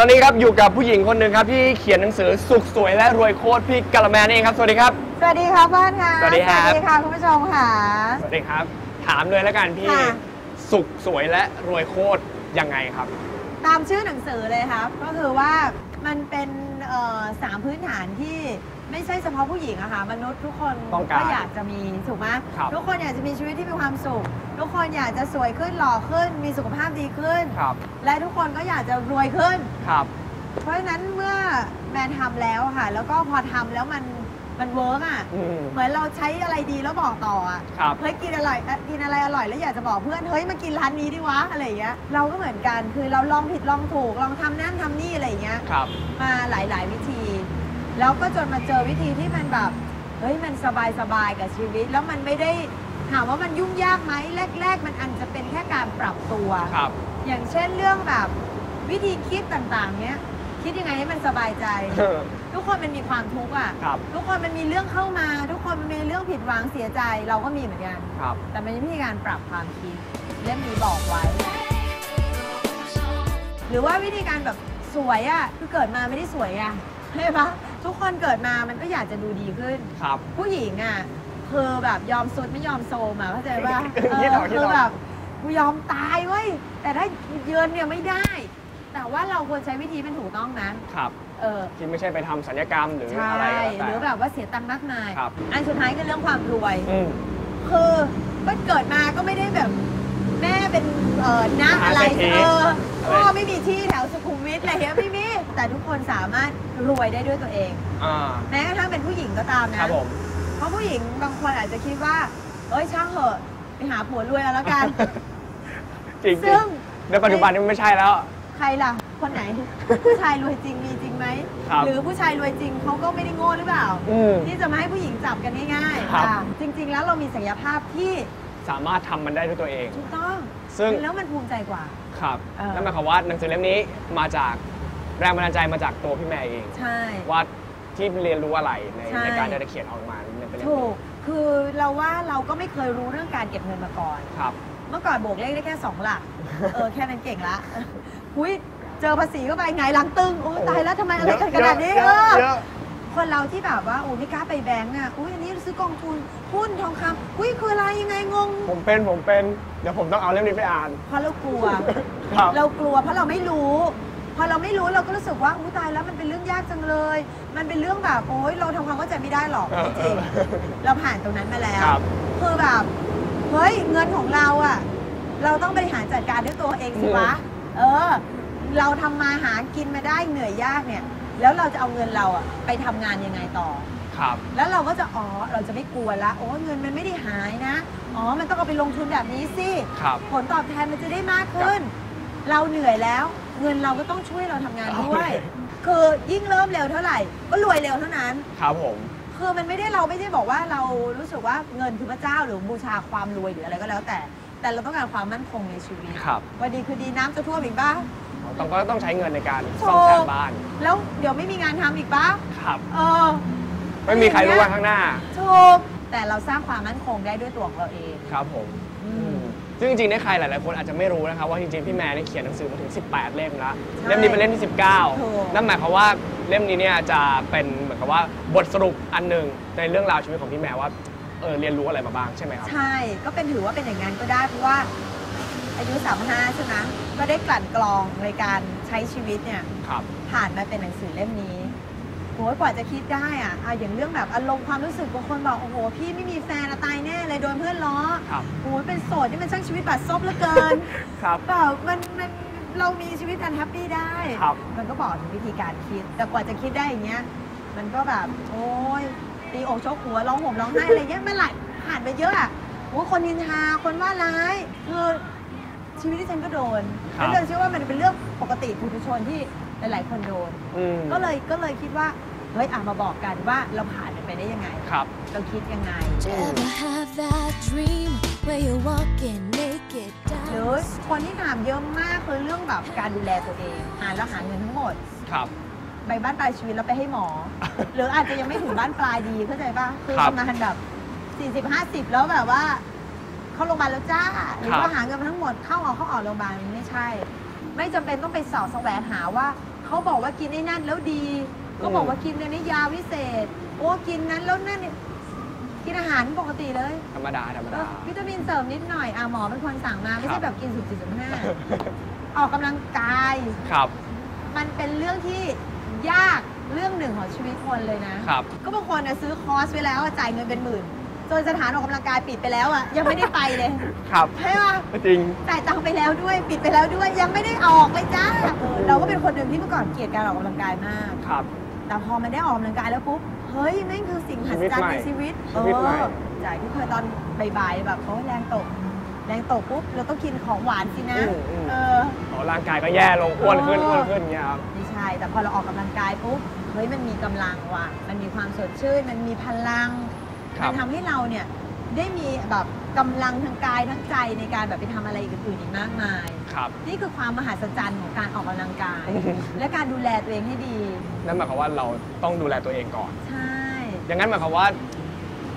แต่ตอนนี้ครับอยู่กับผู้หญิงคนหนึ่งครับที่เขียนหนังสือสุขสวยและรวยโคตรพี่กะละแมนนเองครับ สวัสดีครับ สวัสดีค่ะเพื่อนค่ะสวัสดีครับ สวัสดีค่ะคุณผู้ชมค่ะ สวัสดีครับ ถามเลยแล้วกันพี่ค่ะ สุขสวยและรวยโคตรยังไงครับ ตามชื่อหนังสือเลยครับ ก็คือว่ามันเป็นเอ่อสามพื้นฐานที่ ไม่ใช่เฉพาะผู้หญิงอะค่ะมนุษย์ทุกคนต้องการอยากจะมีถูกไหมครับทุกคนอยากจะมีชีวิตที่มีความสุข ทุกคนอยากจะสวยขึ้นหล่อขึ้น มีสุขภาพดีขึ้น ครับ และทุกคนก็อยากจะรวยขึ้น ครับ เพราะฉะนั้นเมื่อแมนทำแล้วอะค่ะ แล้วก็พอทำแล้วมันมันเวิร์กอะอืมเหมือนเราใช้อะไรดีแล้วบอกต่ออะครับ เฮ้ยกินอร่อยเอ่อกินอะไรอร่อยแล้วอยากจะบอกเพื่อนเฮ้ยมากินร้านนี้ดิวะอะไรอย่างเงี้ยเราก็เหมือนกันคือเราลองผิดลองถูกลองทำนั่นทำนี่อะไรอย่างเงี้ย ครับ มาหลาย ๆ วิธี แล้วก็จนมาเจอวิธีที่มันแบบเฮ้ยมันสบายสบายๆกับชีวิต แล้วมันไม่ได้ถามว่ามันยุ่งยากไหมแรก ๆ มันอันจะเป็นแค่การปรับตัวครับ อย่างเช่นเรื่องแบบวิธีคิดต่างๆเนี้ยคิดยังไงให้มันสบายใจ ทุกคนมันมีความทุกข์อะ ครับ ทุกคนมันมีเรื่องเข้ามา ทุกคนมันมีเรื่องผิดหวังเสียใจ เราก็มีเหมือนกัน ครับ แต่มันมีวิธีการปรับความคิดเล่มนี้บอกไว้ หรือว่าวิธีการแบบสวยอะ่ะคือเกิดมาไม่ได้สวยอะใช่ปะ ทุกคนเกิดมามันก็อยากจะดูดีขึ้น ครับ ผู้หญิงอะ่ะคือแบบยอมสุดไม่ยอมโซมอะเข้าใจปะคิดออกคิดออกคือแบบกูยอมตายเว้ยแต่ถ้าเยือนเนี่ยไม่ได้ แต่ว่าเราควรใช้วิธีเป็นถูกต้องนั้นครับเออที่ไม่ใช่ไปทำสัญญกรรมหรือใช่อะไรก็แล้วแต่หรือแบบว่าเสียตังค์มากมาย ครับอันสุดท้ายคือเรื่องความรวย อืม คือก็เกิดมาก็ไม่ได้แบบแม่เป็นเอ่อนะอะไรมหาเศรษฐีเอออะไรพ่อไม่มีที่แถวสุขุมวิทอะไรเงี้ยไม่มี แต่ทุกคนสามารถรวยได้ด้วยตัวเอง อ่า แม้กระทั่งเป็นผู้หญิงก็ตามคนะ รับผม เพราะผู้หญิงบางคนอาจจะคิดว่า เอ้ยช่างเหอะไปหาผัวรวยเอาแล้วกัน จริงซึ่งๆในปัจจุบันนี้มันไม่ใช่แล้ว ใครล่ะ คนไหน ผู้ชายรวยจริงมีจริงไหม ครับ หรือผู้ชายรวยจริงเขาก็ไม่ได้โง่หรือเปล่า อืม ที่จะมาให้ผู้หญิงจับกันง่ายครับ อะจริง ๆ แล้วเรามีศักยภาพที่สามารถทำมันได้ด้วยตัวเอง ถูกต้องซึ่ง แล้วมันภูมิใจกว่า ครับเออ นั่นหมายความว่าหนังสือเล่มนี้มาจาก แรงบันดาลใจมาจากตัวพี่แม่เอง ใช่ ว่าที่เรียนรู้อะไรในใช่ ในการจะเขียนออกมาในเป็นเล่มถูนี้กคือเราว่าเราก็ไม่เคยรู้เรื่องการเก็บเงินมาก่อน ครับ เมื่อก่อนโบกเลขได้แค่สองหลัก เออแค่นั้นเก่งละหุยเจอภาษีเข้าไปไงหลังตึงโอ้ยตายแล้วทำไมอะไรกันขนาดนี้เยเออะอ เยอะ คนเราที่แบบว่าโอ้ไม่กล้าไปแบงก์อะอุ้ยอันนี้ซื้อกองทุนหุ้นทองคำอุ้ยคืออะไรยังไงงง ผมเป็นผมเป็น เดี๋ยวผมต้องเอาเล่มนี้ไปอ่าน เพราะเรากลัว ครับ เรากลัวเพราะเราไม่รู้พ อเราไม่รู้เราก็รู้สึกว่าอุ้ยตายแล้วมันเป็นเรื่องยากจังเลย มันเป็นเรื่องแบบโอ้ยเราทำความเข้าใจไม่ได้หรอกเออจริงๆเราผ่านตรงนั้นมาแล้วครับ คือแบบเฮ้ยเงินของเราอะเราต้องบริหารจัดการด้วยตัวเองสิวะเออ เราทำมาหากินมาได้เหนื่อยยากเนี่ย แล้วเราจะเอาเงินเราอะไปทำงานยังไงต่อ ครับ แล้วเราก็จะอ๋อเราจะไม่กลัวละโอ้เงินมันไม่ได้หายนะอ๋อมันต้องเอาไปลงทุนแบบนี้สิ ครับ ผลตอบแทนมันจะได้มากขึ้น เราเหนื่อยแล้ว เงินเราก็ต้องช่วยเราทำงานด้วย คือยิ่งเริ่มเร็วเท่าไหร่ ก็รวยเร็วเท่านั้น ครับผม คือมันไม่ได้เราไม่ได้บอกว่าเรารู้สึกว่าเงินคือพระเจ้าหรือบูชาความรวยหรืออะไรก็แล้วแต่ แต่เราต้องการความมั่นคงในชีวิตครับ วันดีคือดีน้ำจะท่วมอีกบ้าต้องก็ต้องใช้เงินในการถูกซ่อมแซมบ้าน แล้วเดี๋ยวไม่มีงานทำอีกบ้าครับ เออ ไม่มีใครรู้ว่าข้างหน้า ถูก แต่เราสร้างความมั่นคงได้ด้วยตัวของเราเอง ครับผม อืม ซึ่งจริงๆในใครหลายๆคนอาจจะไม่รู้นะครับว่าจริงๆพี่แม่ได้เขียนหนังสือมาถึง 18 เล่มแล้วใช่เล่มนี้เป็นเล่มที่ ถูก 19 นั่นหมายความว่าเล่มนี้เนี่ยจะเป็นเหมือนกับว่าบทสรุปอันหนึ่งในเรื่องราวชีวิตของพี่แม่ว่าเออเรียนรู้อะไรมาบ้างใช่ไหมครับ ใช่ ก็เป็นถือว่าเป็นอย่างนั้นก็ได้เพราะว่าอายุ 35 ใช่ไหมก็ได้กลั่นกรองในการใช้ชีวิตเนี่ย ครับ ผ่านมาเป็นหนังสือเล่มนี้โหกว่าจะคิดได้อะอะอย่างเรื่องแบบอารมณ์ความรู้สึกบางคนบอกโอ้โห พี่ไม่มีแฟนอะตายแน่เลยโดนเพื่อนล้อครับโอ้โหเป็นโสดนี่มันช่างชีวิตบัดซบเหลือเกินครับเปล่ามันมันเรามีชีวิตอันแฮปปี้ได้ ครับ มันก็บอกถึงวิธีการคิด แต่กว่าจะคิดได้อย่างเงี้ย มันก็แบบ โอ้ยตีอกชกหัวร้องห่มร้องไห้อะไรเงี้ยมันหลายผ่านไปเยอะอะโอ้ยคนนินทาคนว่าร้ายคือชีวิตที่ฉันก็โดนครับ แล้วเราเชื่อว่ามันเป็นเรื่องปกติปุถุชนที่หลาย ๆ คนโดน อืม ก็เลยก็เลยคิดว่า เฮ้ยอะมาบอกกันว่าเราผ่านมันไปได้ยังไง ครับ เราคิดยังไง Do you ever have that dream where you're walking naked หรือ down คนที่ถามเยอะมากคือเรื่องแบบการดูแลตัวเองหาแล้วหาเงินทั้งหมด ครับ ไปบ้านปลายชีวิตแล้วไปให้หมอ หรืออาจจะยังไม่ถึงบ้านปลายดีเข้าใจป่ะคือครับประมาณแบบ40 50 แล้วแบบว่า เข้าโรงพยาบาลแล้วจ้า หรือครับว่าหาเงินมาทั้งหมดเข้าออกเข้าออกโรงพยาบาลมันไม่ใช่ ไม่จำเป็นต้องไปเสอบแสวงหาว่า เขาบอกว่ากินไอ้นั่นแล้วดี เขาบอกว่ากินในนี้ยาวิเศษ โอ้กินนั้นแล้วนั่นเนี่ยกินอาหารปกติเลย ธรรมดา ธรรมเอดาอวิตามินเสริมนิดหน่อยอะหมอเป็นคนสั่งมา ไม่ครัใช่บแบบกินสุดจิตสุดห้าออกกำลังกาย ครับ มันเป็นเรื่องที่ยากเรื่องหนึ่งของชีวิตคนเลยนะ ครับ ก็บางคนน่ะซื้อคอร์สไว้แล้วอะจ่ายเงินเป็นหมื่นจนสถานออกกำลังกายปิดไปแล้วอะยังไม่ได้ไปเลย ครับใช่ปะจริงจ่ายตังค์ไปแล้วด้วยปิดไปแล้วด้วยยังไม่ได้ออกเลยจ้าเออเราก็เป็นคนหนึ่งที่เมื่อก่อนเกลียดการออกกำลังกายมากครับ แต่พอมันได้ออกกำลังกายแล้วปุ๊บ เฮ้ยแม่งคือสิ่งมหัศจรรย์ในชีวิต ชีวิตใหม่เออจ่ายที่เคยตอนบ่ายๆแบบโอ้ยแรงตก แรงตกปุ๊บ เราต้องกินของหวานสินะ อืมอืม เออ อ๋อร่างกายก็แย่ลงอ้วนขึ้นเอออ้วนขึ้นเงี้ยครับ ไม่ใช่ แต่พอเราออกกำลังกายปุ๊บ เฮ้ย มันมีกำลังว่ะ มันมีความสดชื่น มันมีพลัง ครัมับ ทำให้เราเนี่ยได้มีแบบกำลังทางกายทั้งใจในการแบบไปทำอะไรอื่นๆอีกมากมาย ครับ นี่คือความมหัศจรรย์ของการออกกำลังกาย และการดูแลตัวเองให้ดี นั่นหมายความว่าเราต้องดูแลตัวเองก่อน ใช่ อย่างนั้นหมายความว่า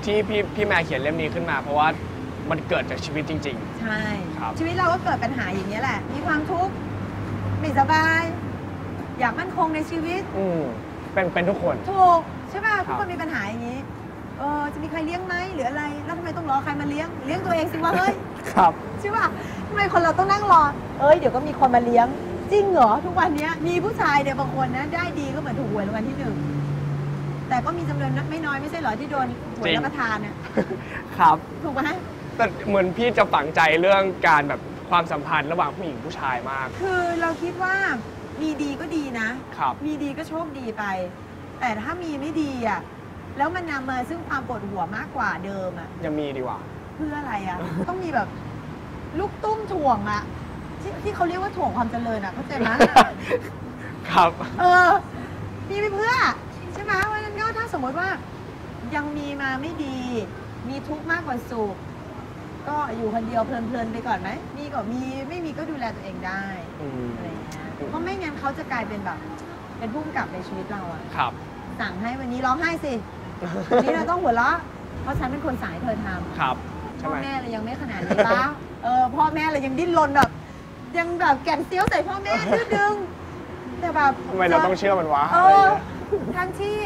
ที่พี่พี่แม่เขียนเล่มนี้ขึ้นมา เพราะว่ามันเกิดจากชีวิตจริงใช่ ครับ ชีวิตเราก็เกิดปัญหาอย่างนี้ยแหละ มีความทุกข์ไม่สบาย อยากมั่นคงในชีวิตๆอืมเป็นเป็นทุกคน ถูกใช่ป่ะครับทุกคนมีปัญหาอย่างนี้ เออจะมีใครเลี้ยงไหมหรืออะไรแล้วทำไมต้องรอใครมาเลี้ยงเลี้ยงตัวเองสิวะเฮ้ยครับใช่ป่ะทำไมคนเราต้องนั่งรอ เอ้ยเดี๋ยวก็มีคนมาเลี้ยง จริงเหรอทุกวันเนี้ยมีผู้ชายเนี่ยบางคนนะได้ดีก็เหมือนถูกหวยรางวัลที่หนึ่งแต่ก็มีจำนวนไม่น้อยไม่ใช่เหรอที่โดนหวยจริงรับประทานน่ะครับถูกไหมแต่เหมือนพี่จะฝังใจเรื่องการแบบความสัมพันธ์ระหว่างผู้หญิงผู้ชายมาก คือเราคิดว่ามีดีก็ดีนะครับ มีดีก็โชคดีไป แต่ถ้ามีไม่ดีอะ แล้วมันนำมาซึ่งความปวดหัวมากกว่าเดิมอะยังมีดีกว่า เพื่ออะไรอะต้องมีแบบลูกตุ้มถ่วงอะที่ที่เขาเรียกว่าถ่วงความเจริญอะเข้าใจไหม ครับ เออ มีไปเพื่อ ใช่ไหมวันนั้นก็ถ้าสมมติว่า ยังมีมาไม่ดี มีทุกข์มากกว่าสุข ก็อยู่คนเดียวเพลินๆไปก่อนไหม มีก็มีไม่มีก็ดูแลตัวเองได้อืม อะไรอย่างเงี้ยเพราะไม่งั้นเขาจะกลายเป็นแบบ เป็นผู้กำกับในชีวิตเราอะครับ สั่งให้วันนี้ร้องไห้สิ วันนี้เราต้องหัวเราะเพราะฉันเป็นคนสั่งให้เธอทำครับใช่พ่อไหมแม่เรายังไม่ขนาดนี้ปะเออพ่อแม่เรายังดิ้นรนแบบ ยังแบบแก่นเซียวใส่พ่อแม่ดื้อดึง แต่แบบทำไมเราต้องเชื่อมันวะเออะไรอเงี้ยทั้งที่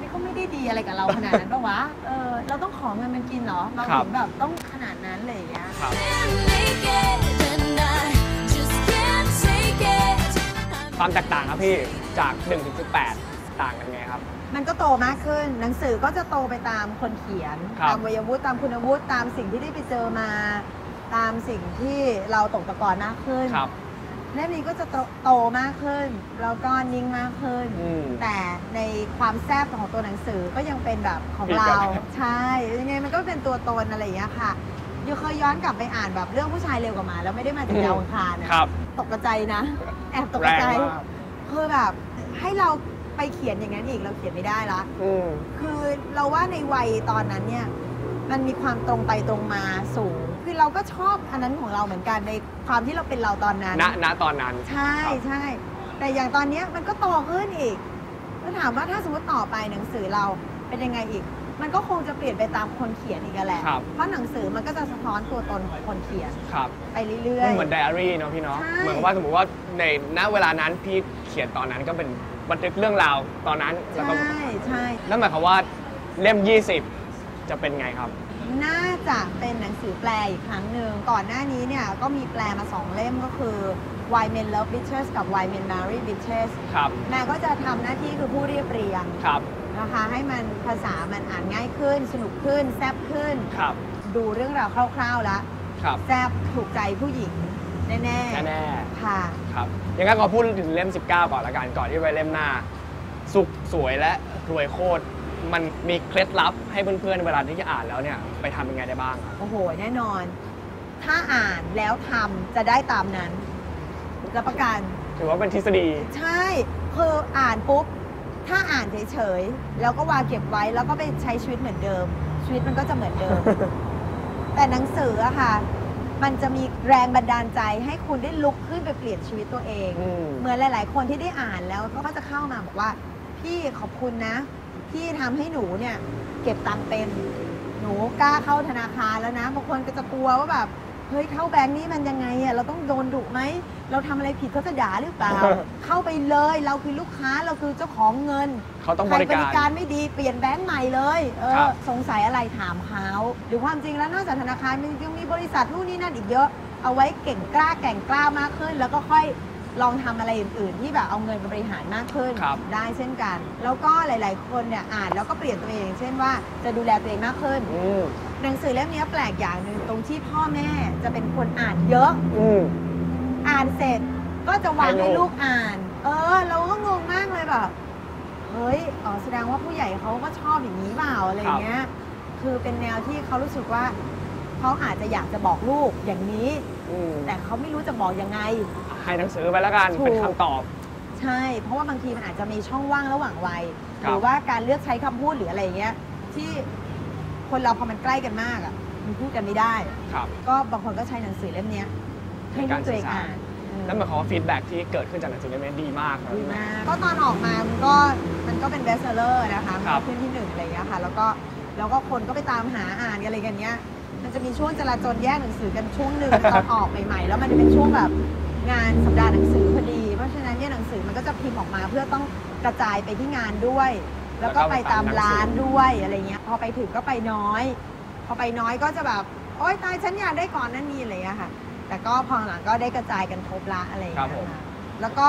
มันก็ไม่ได้ดีอะไรกับเราขนาดนั้นปะวะเออเราต้องขอเงินมันกินเหรอเราถึงแบบต้องขนาดนั้นเลยอย่างเงี้ยครับ naked and I just can't take it. ความแตกต่างครับพี่จาก1ถึง18 ต่างกันไงครับ มันก็โตมากขึ้น หนังสือก็จะโตไปตามคนเขียน ครับ ตามวัยวุฒิตามคุณวุฒิตามสิ่งที่ได้ไปเจอมา ตามสิ่งที่เราตกตะกอนมากขึ้นครับ เล่มนี้ก็จะโตโตมากขึ้นแล้วก็นิ่งมากขึ้น อืม แต่ในความแซ่บของตัวหนังสือก็ยังเป็นแบบของอีกเราแบบ ใช่ยังไงมันก็เป็นตัวตนอะไรอย่างเงี้ยค่ะยูเคยย้อนกลับไปอ่านแบบเรื่องผู้ชายเร็วกว่าหมาแล้วไม่ได้มาจากดาวอังคารอะครับ ตกใจนะ แอบตกแรงใจ มาก คือแบบให้เรา ไปเขียนอย่างนั้นอีกเราเขียนไม่ได้ละอืมคือเราว่าในวัยตอนนั้นเนี่ย มันมีความตรงไปตรงมาสูง คือเราก็ชอบอันนั้นของเราเหมือนกันในความที่เราเป็นเราตอนนั้น ณณตอนนั้น ใช่ใช่แต่อย่างตอนเนี้ยมันก็โตขึ้นอีกแล้วถามว่าถ้าสมมติต่อไปหนังสือเราเป็นยังไงอีก มันก็คงจะเปลี่ยนไปตามคนเขียนอีกอะแหละครับ เพราะหนังสือมันก็จะสะท้อนตัวตนของคนเขียนครับไปเรื่อมันยเหมือนไดอารี่เนาะพี่เนาะใช่ เหมือนกับว่าสมมติว่าในณเวลานั้นพี่เขียนตอนนั้นก็เป็น บันทึกเรื่องราวตอนนั้นๆแล้วก็ใช่ใช่นั่นหมายความว่าเล่ม 20 จะเป็นไงครับ น่าจะเป็นหนังสือแปลอีกครั้งหนึ่งก่อนหน้านี้เนี่ยก็มีแปลมาสองเล่มก็คือ Why Men Love Bitches กับ Why Men Marry Bitches ครับแม่ก็จะทำหน้าที่คือผู้เรียบเรียงครับนะคะให้มันภาษามันอ่านง่ายขึ้น สนุกขึ้น แซ่บขึ้นครับดูเรื่องราวคร่าวๆแล้วครับแซ่บถูกใจผู้หญิง แน่แน่ๆค่ะ ๆครับยังงั้นขอพูดถึงเล่ม 19 ก่อนละกันก่อนที่ไปเล่มหน้า สุขสวยและรวยโคตรมันมีเคล็ดลับให้เพื่อนๆเวลาที่จะอ่านแล้วเนี่ยไปทำยังไงได้บ้างครับโอ้โห แน่นอน ถ้าอ่านแล้วทำจะได้ตามนั้นรับประกัน ถือว่าเป็นทฤษฎี ใช่คืออ่านปุ๊บ ถ้าอ่านเฉยๆ แล้วก็วางเก็บไว้แล้วก็ไปใช้ชีวิตเหมือนเดิม ชีวิตมันก็จะเหมือนเดิม แต่หนังสืออะค่ะ มันจะมีแรงบันดาลใจให้คุณได้ลุกขึ้นไปเปลี่ยนชีวิตตัวเอง อืม เหมือนหลาย ๆ คนที่ได้อ่านแล้วเขาก็จะเข้ามาบอกว่าพี่ขอบคุณนะ ที่ทำให้หนูเนี่ย เก็บตังค์เป็นหนูกล้าเข้าธนาคารแล้วนะบางคนก็จะกลัวว่าแบบเฮ้ยเข้าแบงค์นี่มันยังไงอะเราต้องโดนดุไหมเราทำอะไรผิดเขาจะด่าหรือเปล่า เข้าไปเลยเราคือลูกค้าเราคือเจ้าของเงิน เขาต้องใคบรริบการริการไม่ดีเปลี่ยนแบงค์ใหม่เลย เอครัอบสงสัยอะไรถามเขาหรือความจริงแล้วนอกจากธนาคารมันยังมี บริษัทนู่นนี่นั่นอีกเยอะ เอาไว้เก่งกล้าแก่งกล้ามากขึ้น แล้วก็ค่อยลองทำอะไรอื่นๆที่แบบเอาเงินมาบริหารมากขึ้นครับได้เช่นกัน แล้วก็หลาย ๆ คนเนี่ยอ่านแล้วก็เปลี่ยนตัวเอง เช่นว่าจะดูแลตัวเองมากขึ้นอืมหนังสือเล่มนี้แปลกอย่างหนึ่งตรงที่พ่อแม่จะเป็นคนอ่านเยอะอืมอ่านเสร็จก็จะวางให้ให้ลูลูกกอ่าน เออ เราก็งงมากเลยแบบเฮ้ยอ๋อแสดงว่าผู้ใหญ่เขาก็ชอบอย่างนี้เปล่าอะไรเงี้ยคือเป็นแนวที่เขารู้สึกว่า เขาอาจจะอยากจะบอกลูกอย่างนี้ อืมแต่เขาไม่รู้จะบอกยังไง ให้หนังสือไปแล้วกัน ถูก เป็นคำตอบ ใช่ เพราะว่าบางทีมันอาจจะมีช่องว่างระหว่างวัยคหรับรือว่าการเลือกใช้คำพูดหรืออะไรเงี้ย ที่คนเราพอมันใกล้กันมากอะ มันพูดกันไม่ได้ ครับ ก็บางคนก็ใช้หนังสือเล่มเนี้ยให้ลูกตัวเองอ่านเออนั่นหมายความว่าฟีดแบ็กที่เกิดขึ้นจากหนังสือเล่มนี้ดีมากครับดีมากก็ตอนออกมา มันก็มันก็เป็นเบสเซอร์นะคะมันครัก็บ ขึ้นที่หนึ่งอะไรอย่างเงี้ยค่ะ แล้วก็แล้วก็คนก็ไปตามหาอ่านกันอะไรกันเนี้ย มันจะมีช่วงจราจรแยกหนังสือกันช่วงหนึ่งตอนออกใหม่ๆ แล้วมันจะเป็นช่วงแบบงานสัปดาห์หนังสือพอดี เพราะฉะนั้นเนี่ยหนังสือมันก็จะพิมพ์ออกมาเพื่อต้องกระจายไปที่งานด้วย แล้วก็ไปตามร้านด้วยอะไรเงี้ย พอไปถึงก็ไปน้อย พอไปน้อยก็จะแบบโอ๊ยตายฉันอยากได้ก่อนนั่นนี่อะไรเงี้ยค่ะ แต่ก็พอหลังก็ได้กระจายกันครบละอะไรอย่างครัเงี้บผมยค่ะแล้วก็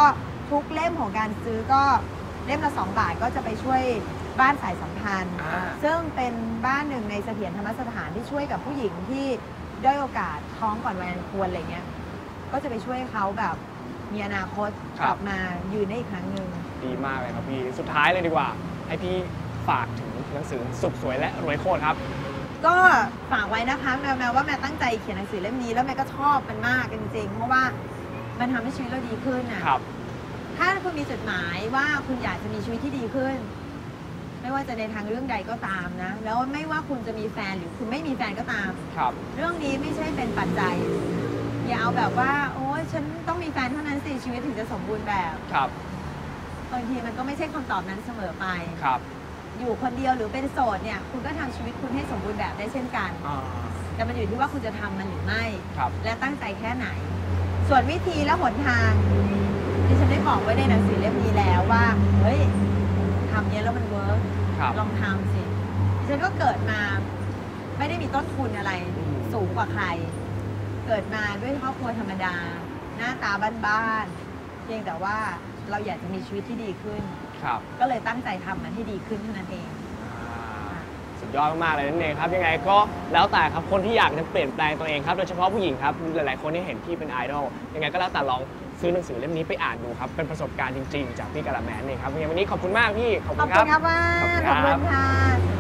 ทุกเล่มของการซื้อก็เล่มละสองบาทก็จะไปช่วย บ้านสายสัมพันธ์ อ่า ซึ่งเป็นบ้านหนึ่งในเสถียรธรรมสถานที่ช่วยกับผู้หญิงที่ด้อยโอกาสท้องก่อนวัยอันควรอะไรเงี้ยก็จะไปช่วยเขาแบบมีอนาคตครักบ ลับมายืนได้อีกครั้งหนึ่งดีมากเลยครับพี่ สุดท้ายเลยดีกว่า ให้พี่ฝากถึงหนังสือสุขสวยและรวยโคตรครับ ก็ฝากไว้นะคะแมวแมวว่าแมวตั้งใจเขียนหนังสือเล่มนี้แล้วแมวก็ชอบมันมากจริงๆเพราะว่ามันทำให้ชีวิตเราดีขึ้นนะครับ ถ้าคุณมีจุดหมายว่าคุณอยากจะมีชีวิตที่ดีขึ้น ไม่ว่าจะในทางเรื่องใดก็ตามนะ แล้วไม่ว่าคุณจะมีแฟนหรือคุณไม่มีแฟนก็ตาม ครับ เรื่องนี้ไม่ใช่เป็นปัจจัย อย่าเอาแบบว่า โอ้ยฉันต้องมีแฟนเท่านั้นสิชีวิตถึงจะสมบูรณ์แบบครับ บางทีมันก็ไม่ใช่คำตอบนั้นเสมอไป ครับอยู่คนเดียวหรือเป็นโสดเนี่ย คุณก็ทำชีวิตคุณให้สมบูรณ์แบบได้เช่นกัน อ่าแต่มันอยู่ที่ว่าคุณจะทำมันหรือไม่ ครับ และตั้งใจแค่ไหน ส่วนวิธีและหนทางที่ฉันได้บอกไว้ในหนังสือเล่มนี้แล้วว่า เฮ้ย ทำเนี้ยแล้วมันเวิร์กครับ ลองทำสิดิฉันก็เกิดมา ไม่ได้มีต้นทุนอะไรอืม สูงกว่าใคร เกิดมาด้วยครอบครัวธรรมดา หน้าตาบ้านๆเพียงแต่ว่าเราอยากจะมีชีวิตที่ดีขึ้น ครับก็เลยตั้งใจทำมันให้ดีขึ้นเท่านั้นเอง อ่าสุดยอดมากๆเลยนั่นเองครับ ยังไงก็แล้วแต่ครับคนที่อยากจะเปลี่ยนแปลงตัวเองครับโดยเฉพาะผู้หญิงครับหลายๆคนที่เห็นพี่เป็นไอดอลยังไงก็แล้วแต่ลอง ซื้อหนังสือเล่มนี้ไปอ่านดูครับ เป็นประสบการณ์จริงๆ จากพี่กะละแมนเองครับยังไงวันนี้ขอบคุณมากพี่ขอบขคุอบณคคุรับ ณครับว่าขอบคุณขครัอบบคุณค่ะ